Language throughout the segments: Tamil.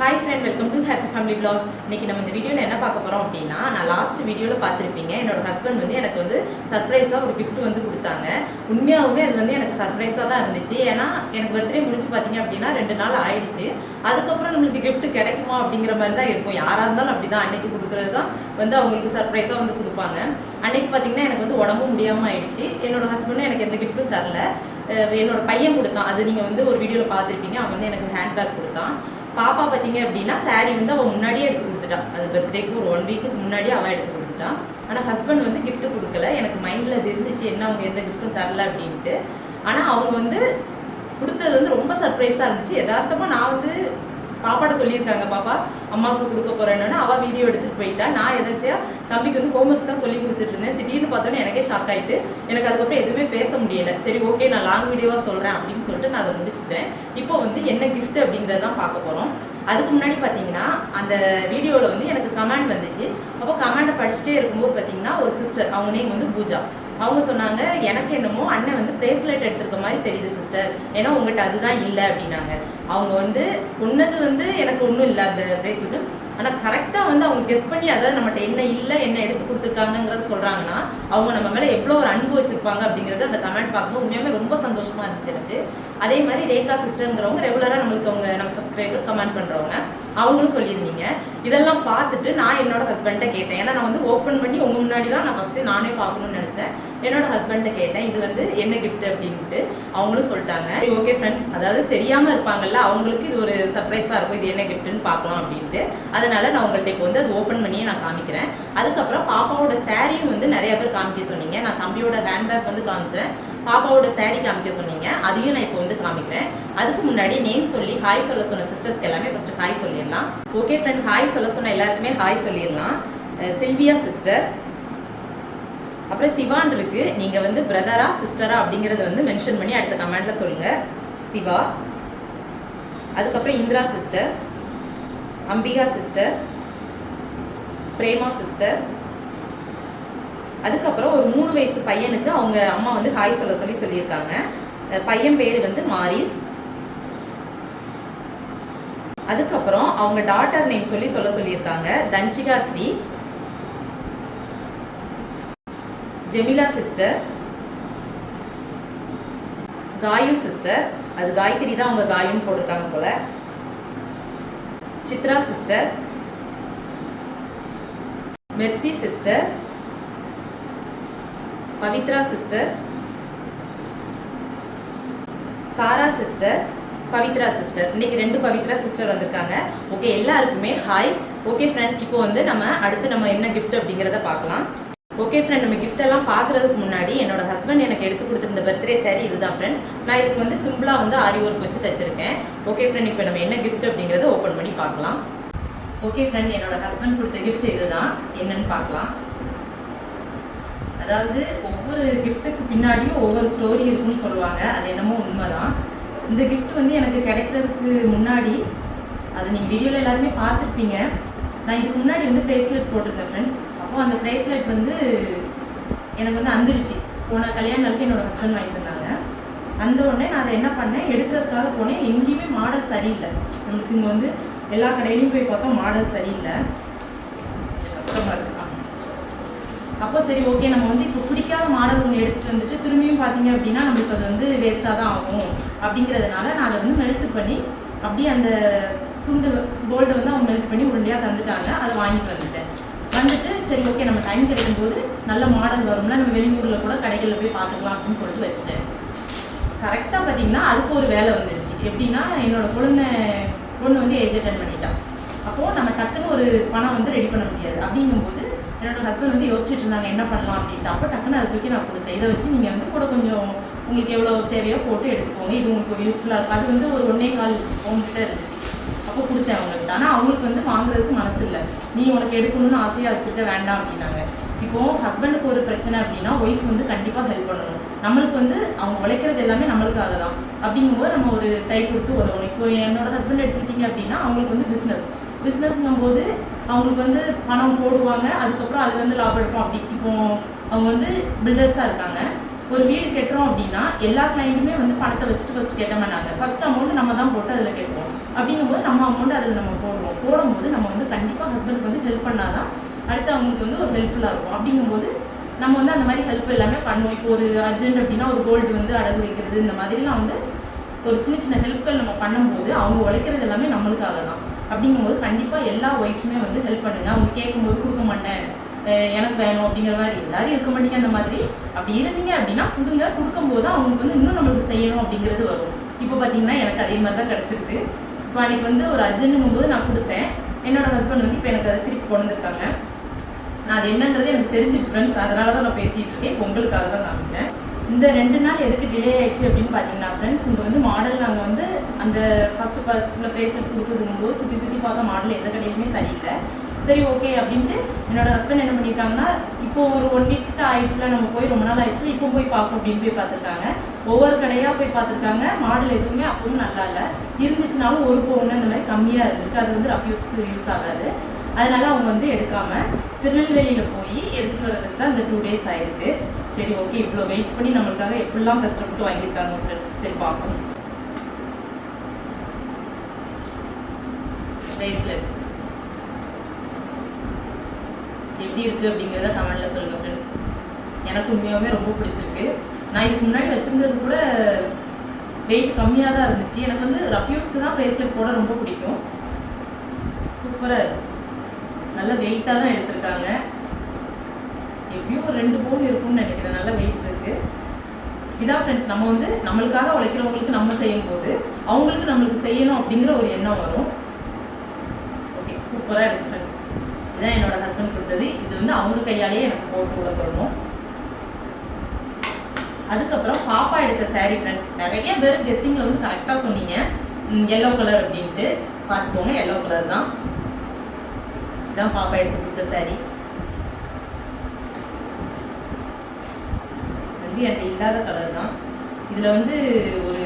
Hi friend welcome to happy family blog இன்னைக்கு நம்ம இந்த வீடியோவில் என்ன பார்க்க போகிறோம் அப்படின்னா நான் லாஸ்ட் வீடியோவில் பார்த்துருப்பீங்க. என்னோட ஹஸ்பண்ட் வந்து எனக்கு வந்து சர்ப்ரைஸாக ஒரு கிஃப்ட் வந்து கொடுத்தாங்க. உண்மையாகவுமே அது வந்து எனக்கு சர்ப்ரைஸாக தான் இருந்துச்சு. ஏன்னா எனக்கு பர்த்டே முடிச்சு பார்த்தீங்க அப்படின்னா ரெண்டு நாள் ஆயிடுச்சு. அதுக்கப்புறம் நம்மளுக்கு கிஃப்ட் கிடைக்குமா அப்படிங்கிற மாதிரி தான் இருக்கும். யாராக இருந்தாலும் அப்படி தான் அன்னைக்கு கொடுக்குறது தான் வந்து அவங்களுக்கு சர்ப்ரைஸாக வந்து கொடுப்பாங்க. அன்னைக்கு பார்த்தீங்கன்னா எனக்கு வந்து உடம்பும் முடியாமல் ஆயிடுச்சு. என்னோட ஹஸ்பண்டும் எனக்கு எந்த கிஃப்ட்டும் தரல. என்னோட பையன் கொடுத்தான். அது நீங்கள் வந்து ஒரு வீடியோவில் பார்த்துருப்பீங்க. அவன் வந்து எனக்கு ஹேண்ட்பேக் கொடுத்தான். பாப்பா பார்த்தீங்க அப்படின்னா saree வந்து அவள் முன்னாடியே எடுத்து கொடுத்துட்டான் அது பர்த்டேக்கு ஒரு ஒன் வீக்கு முன்னாடியே அவன் எடுத்து கொடுத்துட்டான் ஆனால் ஹஸ்பண்ட் வந்து கிஃப்ட் கொடுக்கல. எனக்கு மைண்டில் அது இருந்துச்சு என்ன அவங்க எந்த கிஃப்ட்டும் தரல அப்படின்ட்டு. ஆனால் அவங்க வந்து கொடுத்தது வந்து ரொம்ப சர்ப்ரைஸாக இருந்துச்சு. யதார்த்தமாக நான் வந்து பாப்பாட்ட சொல்லியிருக்காங்க பாப்பா அம்மாவுக்கு கொடுக்க போறேன்னு அவள் வீடியோ எடுத்துட்டு போயிட்டா. நான் எதாச்சியா தம்பிக்கு வந்து ஹோம்ஒர்க் தான் சொல்லி கொடுத்துட்டு இருந்தேன். திடீர்னு பார்த்தோன்னே எனக்கே ஷாக் ஆயிட்டு எனக்கு அதுக்கப்புறம் எதுவுமே பேச முடியல. சரி ஓகே நான் லாங் வீடியோவா சொல்றேன் அப்படின்னு சொல்லிட்டு நான் அதை முடிச்சிட்டேன். இப்போ வந்து என்ன கிஃப்ட் அப்படிங்கறத தான் பார்க்க போறோம். அதுக்கு முன்னாடி பார்த்தீங்கன்னா அந்த வீடியோவில் வந்து எனக்கு கமெண்ட் வந்துச்சு. அப்போ கமெண்டை படிச்சுட்டே இருக்கும்போது பார்த்தீங்கன்னா ஒரு சிஸ்டர் அவங்க நேம் வந்து பூஜா. அவங்க சொன்னாங்க எனக்கு என்னமோ அண்ணன் வந்து பிரேஸ்லெட் எடுத்திருக்க மாதிரி தெரியுது சிஸ்டர் ஏன்னா உங்கள்கிட்ட அதுதான் இல்லை அப்படின்னாங்க. அவங்க வந்து சொன்னது வந்து எனக்கு ஒன்றும் இல்லை அந்த பிரேஸ்லெட் ஆனால் கரெக்டாக வந்து அவங்க கெஸ் பண்ணி அதாவது நம்மகிட்ட என்ன இல்லை என்ன எடுத்து கொடுத்துருக்காங்கங்கிறத சொல்கிறாங்கன்னா அவங்க நம்ம மேலே எவ்வளோ ஒரு அன்பு வச்சுருப்பாங்க அப்படிங்கிறது அந்த கமெண்ட் பார்க்கும்போது உண்மையாகவே ரொம்ப சந்தோஷமாக இருந்துச்சு எனக்கு. அதே மாதிரி ரேகா சிஸ்டருங்கிறவங்க ரெகுலராக நம்மளுக்கு அவங்க நம்ம சப்ஸ்கிரைபர் கமெண்ட் பண்ணுறவங்க அவங்களும் சொல்லியிருந்தீங்க. இதெல்லாம் பார்த்துட்டு நான் என்னோட ஹஸ்பண்ட்டை கேட்டேன். ஏன்னா நான் வந்து ஓப்பன் பண்ணி உங்கள் முன்னாடி தான் நான் ஃபஸ்ட்டு நானே பார்க்கணும்னு நினச்சேன். என்னோட ஹஸ்பண்ட்டை கேட்டேன் இது வந்து என்ன கிஃப்ட் அப்படின்ட்டு அவங்களும் சொல்லிட்டாங்க. ஓகே ஃப்ரெண்ட்ஸ் அதாவது தெரியாமல் இருப்பாங்கல்ல அவங்களுக்கு இது ஒரு சர்ப்ரைஸாக இருக்கும். இது என்ன கிஃப்ட்னு பார்க்கலாம் அப்படின்ட்டு. அதனால நான் உங்கள்கிட்ட இப்போ வந்து அது ஓப்பன் பண்ணியே நான் காமிக்கிறேன். அதுக்கப்புறம் பாப்பாவோட சாரியும் வந்து நிறைய பேர் காமிக்க சொன்னீங்க. நான் தம்பியோட ஹேண்ட்பேக் வந்து காமிச்சேன். பாப்பாவோட saree காமிக்க சொன்னீங்க. அதையும் நான் இப்போ வந்து காமிக்கிறேன். அதுக்கு முன்னாடி நேம் சொல்லி ஹாய் சொல்ல சொன்ன சிஸ்டர்ஸ்க்கு எல்லாமே ஃபர்ஸ்ட் ஹாய் சொல்லிடலாம். ஓகே ஃப்ரெண்ட் ஹாய் சொல்ல சொன்ன எல்லாருக்குமே ஹாய் சொல்லிடலாம். சில்வியா சிஸ்டர் அப்புறம் சிவான் இருக்கு. நீங்க வந்து பிரதரா சிஸ்டரா அப்படிங்கறத வந்து மென்ஷன் பண்ணி அடுத்த கமெண்ட்ல சொல்லுங்க. சிவா. அதுக்கப்புறம் Indira sister Ambika sister Prema sister அதுக்கப்புறம் ஒரு மூணு வயசு பையனுக்கு அவங்க அம்மா வந்து ஹாய் சொல்ல சொல்லி சொல்லியிருக்காங்க. பையன் பேர் வந்து மாரிஸ். அதுக்கப்புறம் அவங்க டாட்டர் நேம் சொல்லி சொல்ல சொல்லியிருக்காங்க. தன்ஷிகா ஸ்ரீ. ஜெமிலா சிஸ்டர். காயு சிஸ்டர். அது காயத்ரி தான் அவங்க காயும் போட்டிருக்காங்க போல. Chitra sister. Mercy sister. Pavithra sister Sara sister Pavithra sister. இன்னைக்கு ரெண்டு பவித்ரா சிஸ்டர் வந்திருக்காங்க. ஓகே எல்லாருக்குமே ஹாய் ஓகே ஃப்ரெண்ட் இப்போ வந்து நம்ம அடுத்து நம்ம என்ன கிஃப்ட் அப்படிங்கிறத பார்க்கலாம். ஓகே ஃப்ரெண்ட் நம்ம கிஃப்ட் எல்லாம் பார்க்கறதுக்கு முன்னாடி என்னோட ஹஸ்பண்ட் எனக்கு எடுத்து கொடுத்துருந்த பர்த்டே saree இதுதான் ஃப்ரெண்ட்ஸ் நான் இதுக்கு வந்து சிம்பிளாக வந்து ஆரி ஒர்க் வச்சு தச்சிருக்கேன். ஓகே ஃப்ரெண்ட் இப்போ நம்ம என்ன கிஃப்ட் அப்படிங்கிறத ஓப்பன் பண்ணி பார்க்கலாம். ஓகே ஃப்ரெண்ட் என்னோட ஹஸ்பண்ட் கொடுத்த கிஃப்ட் இதுதான். என்னன்னு பார்க்கலாம். அதாவது ஒவ்வொரு கிஃப்ட்டுக்கு பின்னாடியும் ஒவ்வொரு ஸ்டோரி இருக்குன்னு சொல்லுவாங்க. அது என்னமோ உண்மைதான். இந்த கிஃப்ட் வந்து எனக்கு கிடைக்கிறதுக்கு முன்னாடி அதை நீங்கள் வீடியோவில் எல்லாருமே பார்த்துருப்பீங்க. நான் இதுக்கு முன்னாடி வந்து ப்ரேஸ்லெட் போட்டிருந்தேன் ஃப்ரெண்ட்ஸ் அப்போ அந்த ப்ரேஸ்லெட் வந்து எனக்கு வந்து அந்திருச்சு. போன கல்யாண நாளுக்கு என்னோட ஹஸ்பண்ட் வாங்கிட்டு இருந்தாங்க அந்த உடனே நான் அதை என்ன பண்ணேன்? எடுக்கிறதுக்காக போனேன். எங்கேயுமே மாடல் சரியில்லை. நம்மளுக்கு இங்கே வந்து எல்லா கடையிலையும் போய் பார்த்தா மாடல் சரியில்லை. கஷ்டமாக இருக்கு. அப்போ சரி ஓகே நம்ம வந்து இப்போ பிடிக்காத மாடல் ஒன்று எடுத்துட்டு வந்துட்டு திரும்பியும் பார்த்தீங்க அப்படின்னா நம்மளுக்கு அது வந்து வேஸ்ட்டாக தான் ஆகும். அப்படிங்கிறதுனால நான் அதை வந்து மெல்ட் பண்ணி அப்படியே அந்த துண்டு போல்டு வந்து அவங்க மெல்ட் பண்ணி உருண்டையாக தந்துட்டாங்க. அதை வாங்கிட்டு வந்துட்டேன். வந்துட்டு சரி ஓகே நம்ம டைம் கிடைக்கும்போது நல்ல மாடல் வரும்ல நம்ம வெளியூரில் கூட கடைகளில் போய் பார்த்துக்கலாம் அப்படின்னு சொல்லிட்டு வச்சுட்டேன். கரெக்டாக பார்த்தீங்கன்னா அதுக்கு ஒரு வேலை வந்துருச்சு. எப்படின்னா என்னோட குழந்தை பொண்ணு வந்து ஏஜ் அட்டன் பண்ணிட்டான் அப்போது நம்ம டக்குன்னு ஒரு பணம் வந்து ரெடி பண்ண முடியாது. அப்படிங்கும்போது என்னோட ஹஸ்பண்ட் வந்து யோசிச்சுட்டு இருந்தாங்க என்ன பண்ணலாம் அப்படின்ட்டு. அப்போ டக்குன்னு அதை தூக்கி நான் கொடுத்தேன். இதை வச்சு நீங்கள் வந்து கூட கொஞ்சம் உங்களுக்கு எவ்வளோ தேவையோ போட்டு எடுத்துக்கோங்க. இது உங்களுக்கு யூஸ்ஃபுல்லாக இருக்கும். அது வந்து ஒரு ஒன்றே கால் உங்ககிட்ட இருந்துச்சு. அப்போ கொடுத்தேன் அவங்களுக்கு. ஆனால் அவங்களுக்கு வந்து வாங்குறதுக்கு மனசு இல்லை. நீ உனக்கு எடுக்கணும்னு ஆசையாக வச்சுருக்க வேண்டாம் அப்படின்னாங்க. இப்போ ஹஸ்பண்டுக்கு ஒரு பிரச்சனை அப்படின்னா ஒய்ஃப் வந்து கண்டிப்பாக ஹெல்ப் பண்ணணும். நம்மளுக்கு வந்து அவங்க உழைக்கிறது எல்லாமே நம்மளுக்காக தான். அப்படிங்கும்போது நம்ம ஒரு கை கொடுத்து உதவணும். இப்போ என்னோட ஹஸ்பண்ட் எடுத்துக்கிட்டீங்க அப்படின்னா அவங்களுக்கு வந்து பிஸ்னஸ் பிஸ்னஸ்ங்கும் போது அவங்களுக்கு வந்து பணம் போடுவாங்க அதுக்கப்புறம் அதுலேருந்து லாபம் எடுப்போம். அப்படி இப்போ அவங்க வந்து பில்டர்ஸாக இருக்காங்க. ஒரு வீடு கட்டுறோம் அப்படின்னா எல்லா கிளைண்ட்டுமே வந்து பணத்தை வச்சுட்டு ஃபர்ஸ்ட் கேட்ட மாட்டாங்க ஃபர்ஸ்ட் அமௌண்ட் நம்ம தான் போட்டு அதில் கேட்போம். அப்படிங்கும்போது நம்ம அமௌண்ட் அதில் நம்ம போடுவோம். போடும்போது நம்ம வந்து கண்டிப்பாக ஹஸ்பண்டுக்கு வந்து ஹெல்ப் பண்ணால் தான் அடுத்து அவங்களுக்கு வந்து ஒரு ஹெல்ப்ஃபுல்லாக இருக்கும். அப்படிங்கும்போது நம்ம வந்து அந்த மாதிரி ஹெல்ப் எல்லாமே பண்ணுவோம். இப்போ ஒரு அர்ஜென்ட் அப்படின்னா ஒரு கோல்டு வந்து அடகு வைக்கிறது இந்த மாதிரிலாம் வந்து ஒரு சின்ன சின்ன ஹெல்ப்கள் நம்ம பண்ணும்போது அவங்க உழைக்கிறது எல்லாமே நம்மளுக்காக தான் அப்படிங்கும்போது கண்டிப்பாக எல்லா ஒய்ஃப்ஸுமே வந்து ஹெல்ப் பண்ணுங்கள் அவங்க கேட்கும்போது கொடுக்க மாட்டேன். எனக்கு வேணும் அப்படிங்கிற மாதிரி எல்லாரும் இருக்க மாட்டீங்க அந்த மாதிரி. அப்படி இருந்தீங்க அப்படின்னா கொடுங்க. கொடுக்கும்போது அவங்களுக்கு வந்து இன்னும் நம்மளுக்கு செய்யணும் அப்படிங்கிறது வரும். இப்போ பார்த்தீங்கன்னா எனக்கு அதே மாதிரி தான் கிடச்சிருக்கு. இப்போ அன்னைக்கு வந்து ஒரு அர்ஜென்ட்டுங்கும் போது நான் கொடுத்தேன். என்னோட ஹஸ்பண்ட் வந்து இப்போ எனக்கு அதை திருப்பி கொண்டு நான் அது என்னங்கிறது எனக்கு தெரிஞ்சிட்டு ஃப்ரெண்ட்ஸ் அதனால தான் நான் பேசிகிட்டு இருக்கேன். பொங்கலுக்காக உங்களுக்காக தான் நான் இந்த ரெண்டு நாள் எதுக்கு டிலே ஆயிடுச்சு அப்படின்னு பார்த்தீங்கன்னா ஃப்ரெண்ட்ஸ் இங்கே வந்து மாடல் நாங்கள் வந்து அந்த ஃபஸ்ட்டு ஃபஸ்ட்டில் ப்ரேஸ்லெட் கொடுத்ததுங்கும்போது சுற்றி சுற்றி பார்த்த மாடல் எந்த கடையிலுமே சரியில்லை. சரி ஓகே அப்படின்ட்டு என்னோட ஹஸ்பண்ட் என்ன பண்ணியிருக்காங்கன்னா இப்போ ஒரு ஒன் வீக் கிட்ட ஆயிடுச்சுல நம்ம போய் ரொம்ப நாள் ஆயிடுச்சுல இப்போ போய் பார்ப்போம் அப்படின்னு போய் பார்த்துருக்காங்க. ஒவ்வொரு கடையாக போய் பார்த்துருக்காங்க. மாடல் எதுவுமே அப்பவும் நல்லா இல்லை. இருந்துச்சுனாலும் ஒரு பவுன் அந்த மாதிரி கம்மியாக இருந்திருக்கு. அது வந்து ரஃப்யூஸ்க்கு யூஸ் ஆகாது. அதனால அவங்க வந்து எடுக்காமல் திருநெல்வேலியில் போய் எடுத்துட்டு வர்றதுக்கு தான் இந்த டூ டேஸ் ஆயிருக்கு. சரி ஓகே இவ்வளோ வெயிட் பண்ணி நம்மளுக்காக எப்படிலாம் கஷ்டப்பட்டு வாங்கியிருக்காங்க ஃப்ரெண்ட்ஸ் சரி பார்ப்போம். பிரேஸ்லெட் எப்படி இருக்கு அப்படிங்கிறத கமெண்ட்ல சொல்லுங்க ஃப்ரெண்ட்ஸ் எனக்கு உண்மையாகவே ரொம்ப பிடிச்சிருக்கு. நான் இதுக்கு முன்னாடி வச்சிருந்தது கூட வெயிட் கம்மியாக தான் இருந்துச்சு. எனக்கு வந்து ரஃப்யூஸ்க்கு தான் ப்ரேஸ்லெட் போட ரொம்ப பிடிக்கும். சூப்பராக இருக்கு. நல்ல வெயிட்டாக தான் எடுத்திருக்காங்க. எப்படியும் ஒரு ரெண்டு பவுன் இருக்கும்னு நினைக்கிறேன். நல்ல வெயிட் இருக்கு. இதான் ஃப்ரெண்ட்ஸ் நம்ம வந்து நம்மளுக்காக உழைக்கிறவங்களுக்கு நம்ம செய்யும் போது அவங்களுக்கு நம்மளுக்கு செய்யணும் அப்படிங்கிற ஒரு எண்ணம் வரும். ஓகே சூப்பராக இருக்கு ஃப்ரெண்ட்ஸ் இதான் என்னோட ஹஸ்பண்ட் கொடுத்தது. இது வந்து அவங்க கையாலேயே எனக்கு போட்டு கூட சொல்லணும். அதுக்கப்புறம் பாப்பா எடுத்த சாரி ஃப்ரெண்ட்ஸ் நிறைய பேர் கெஸ்ஸிங்கில் வந்து கரெக்டாக சொன்னீங்க. எல்லோ கலர் அப்படின்ட்டு. பார்த்துக்கோங்க எல்லோ கலர் தான். இதுதான் பாப்பா எடுத்து கொடுத்த சாரி வந்து என்கிட்ட இல்லாத கலர் தான். இதில் வந்து ஒரு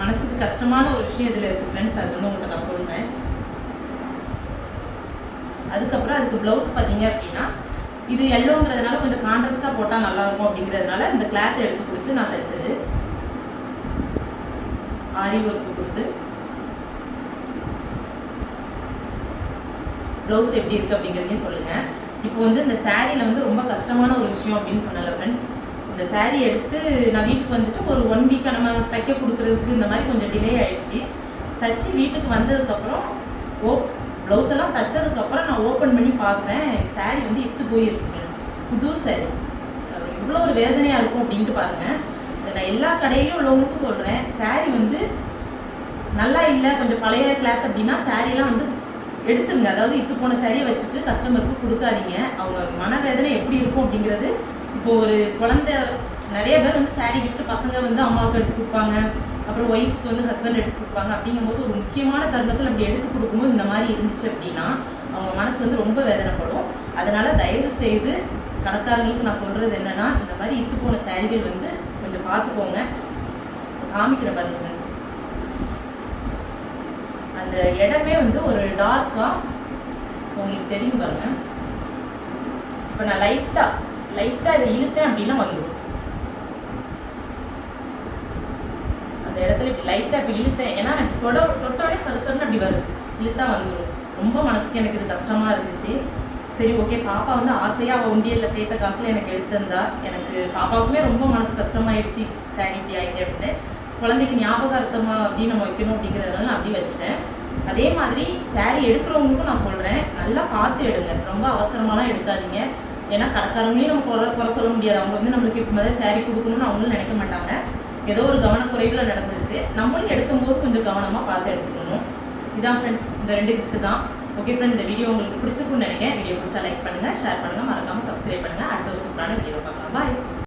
மனசுக்கு கஷ்டமான ஒரு விஷயம் இதில் இருக்குது ஃப்ரெண்ட்ஸ் அது வந்து உங்கள்கிட்ட நான் சொல்கிறேன் அதுக்கப்புறம் அதுக்கு ப்ளவுஸ் பார்த்தீங்க அப்படின்னா இது எல்லோங்கிறதுனால கொஞ்சம் கான்ட்ராஸ்டாக போட்டால் நல்லா இருக்கும் அப்படிங்கிறதுனால இந்த கிளாத் எடுத்து கொடுத்து நான் தைச்சது. ஆரி ஒர்க்கு கொடுத்து. ப்ளவுஸ் எப்படி இருக்குது அப்படிங்கிறதையும் சொல்லுங்கள் இப்போ வந்து இந்த சாரியில் வந்து ரொம்ப கஷ்டமான ஒரு விஷயம் அப்படின்னு சொன்னல ஃப்ரெண்ட்ஸ் இந்த சாரீ எடுத்து நான் வீட்டுக்கு வந்துட்டு ஒரு ஒன் வீக்காக நம்ம தைக்க கொடுக்குறதுக்கு இந்த மாதிரி கொஞ்சம் டிலே ஆயிடுச்சு. தச்சு வீட்டுக்கு வந்ததுக்கப்புறம் ஓ ப்ளவுஸ் எல்லாம் தச்சதுக்கப்புறம் நான் ஓப்பன் பண்ணி பார்க்குறேன். சாரீ வந்து இத்து போயிருக்கு ஃப்ரெண்ட்ஸ் புது saree. இவ்வளோ எவ்வளோ ஒரு வேதனையாக இருக்கும் அப்படின்ட்டு பாருங்கள் நான் எல்லா கடையிலையும் உள்ளவங்களுக்கும் சொல்கிறேன் சாரீ வந்து நல்லா இல்லை கொஞ்சம் பழைய கிளாத் அப்படின்னா சாரீலாம் வந்து எடுத்துருங்க. அதாவது இத்து போன சரியை வச்சுட்டு கஸ்டமருக்கு கொடுக்காதீங்க. அவங்க மனவேதனை எப்படி இருக்கும் அப்படிங்கிறது இப்போ ஒரு குழந்தை நிறைய பேர் வந்து சாரீ கிஃப்ட்டு பசங்க வந்து அம்மாவுக்கு எடுத்து கொடுப்பாங்க. அப்புறம் ஒய்ஃப்க்கு வந்து ஹஸ்பண்ட் எடுத்து கொடுப்பாங்க. அப்படிங்கும்போது ஒரு முக்கியமான தருணத்தில் அப்படி எடுத்து கொடுக்கும்போது இந்த மாதிரி இருந்துச்சு அப்படின்னா அவங்க மனசு வந்து ரொம்ப வேதனைப்படும். அதனால தயவு செய்து கணக்காரங்களுக்கு நான் சொல்றது என்னன்னா இந்த மாதிரி இத்து போன சாரிகள் வந்து கொஞ்சம் பார்த்துக்கோங்க. காமிக்கிற பாருங்க. அந்த இடமே வந்து ஒரு டார்க்காக உங்களுக்கு தெரியும் பாருங்க. இப்போ நான் லைட்டாக லைட்டாக இதை இழுத்தேன் அப்படின்னா வந்துடும் அந்த இடத்துல இப்படி லைட்டாக இப்படி இழுத்தேன். ஏன்னா தொட தொட்டோடனே சரசரன்னு அப்படி வருது. இழுத்தா வந்துடும் ரொம்ப மனசுக்கு எனக்கு இது கஷ்டமாக இருந்துச்சு. சரி ஓகே பாப்பா வந்து ஆசையாக அவள் உண்டியலில் சேர்த்த காசில் எனக்கு எடுத்திருந்தா எனக்கு பாப்பாவுக்குமே ரொம்ப மனசு கஷ்டமாயிடுச்சு. சாரி இப்படி அப்படின்னு. குழந்தைக்கு ஞாபகார்த்தமாக அப்படின்னு நம்ம வைக்கணும் அப்படிங்கிறதுனால நான் அப்படி வச்சுட்டேன். அதே மாதிரி saree எடுக்கிறவங்களுக்கும் நான் சொல்கிறேன் நல்லா பார்த்து எடுங்க. ரொம்ப அவசரமாலாம் எடுக்காதீங்க. ஏன்னா கடைக்காரங்களையும் நம்ம குறை குறை சொல்ல முடியாது. அவங்க வந்து நம்மளுக்கு இப்போ மாதிரி saree கொடுக்கணும்னு அவங்களும் நினைக்க மாட்டாங்க. ஏதோ ஒரு கவனக்குறைவில் நடந்திருக்கு. நம்மளும் எடுக்கும்போது கொஞ்சம் கவனமாக பார்த்து எடுத்துக்கணும். இதான் ஃப்ரெண்ட்ஸ் இந்த ரெண்டு gift தான். ஓகே ஃப்ரெண்ட் இந்த வீடியோ உங்களுக்கு பிடிச்சிருக்கும்னு நினைக்கிறேன். வீடியோ பிடிச்சா லைக் பண்ணுங்க ஷேர் பண்ணுங்க. மறக்காமல் சப்ஸ்கிரைப் பண்ணுங்க. அடுத்த ஒரு சூப்பரான வீடியோ பார்க்கலாம். பாய்